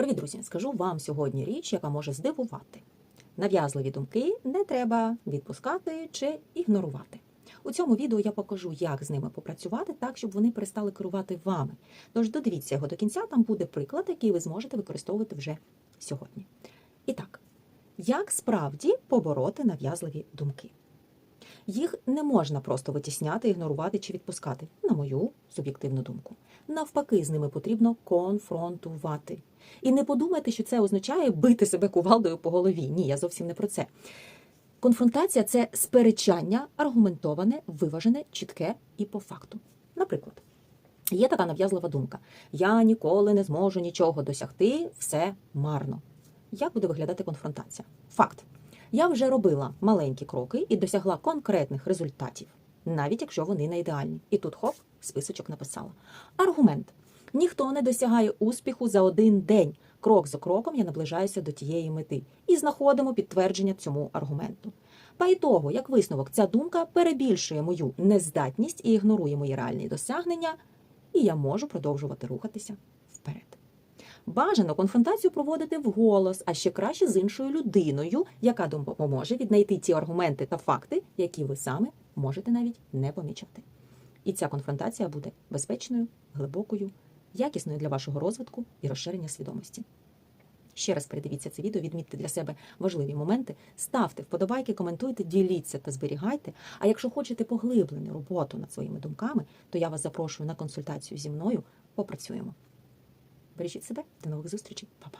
Привіт, друзі! Скажу вам сьогодні річ, яка може здивувати. Нав'язливі думки не треба відпускати чи ігнорувати. У цьому відео я покажу, як з ними попрацювати так, щоб вони перестали керувати вами. Тож додивіться його до кінця, там буде приклад, який ви зможете використовувати вже сьогодні. І так, як справді побороти нав'язливі думки? Їх не можна просто витісняти, ігнорувати чи відпускати, на мою суб'єктивну думку. Навпаки, з ними потрібно конфронтувати. І не подумайте, що це означає бити себе кувалдою по голові. Ні, я зовсім не про це. Конфронтація це сперечання, аргументоване, виважене, чітке і по факту. Наприклад, є така нав'язлива думка: я ніколи не зможу нічого досягти, все марно. Як буде виглядати конфронтація? Факт. Я вже робила маленькі кроки і досягла конкретних результатів, навіть якщо вони не ідеальні. І тут хоп, списочок написала. Аргумент: ніхто не досягає успіху за один день. Крок за кроком я наближаюся до тієї мети і знаходимо підтвердження цьому аргументу. Й того, як висновок, ця думка перебільшує мою нездатність і ігнорує мої реальні досягнення, і я можу продовжувати рухатися вперед. Бажано конфронтацію проводити вголос, а ще краще з іншою людиною, яка допоможе віднайти ті аргументи та факти, які ви саме можете навіть не помічати. І ця конфронтація буде безпечною, глибокою, якісною для вашого розвитку і розширення свідомості. Ще раз передивіться це відео, відмітьте для себе важливі моменти, ставте вподобайки, коментуйте, діліться та зберігайте. А якщо хочете поглиблену роботу над своїми думками, то я вас запрошую на консультацію зі мною. Попрацюємо. Бережіть себе, до нових зустрічей, Па-па.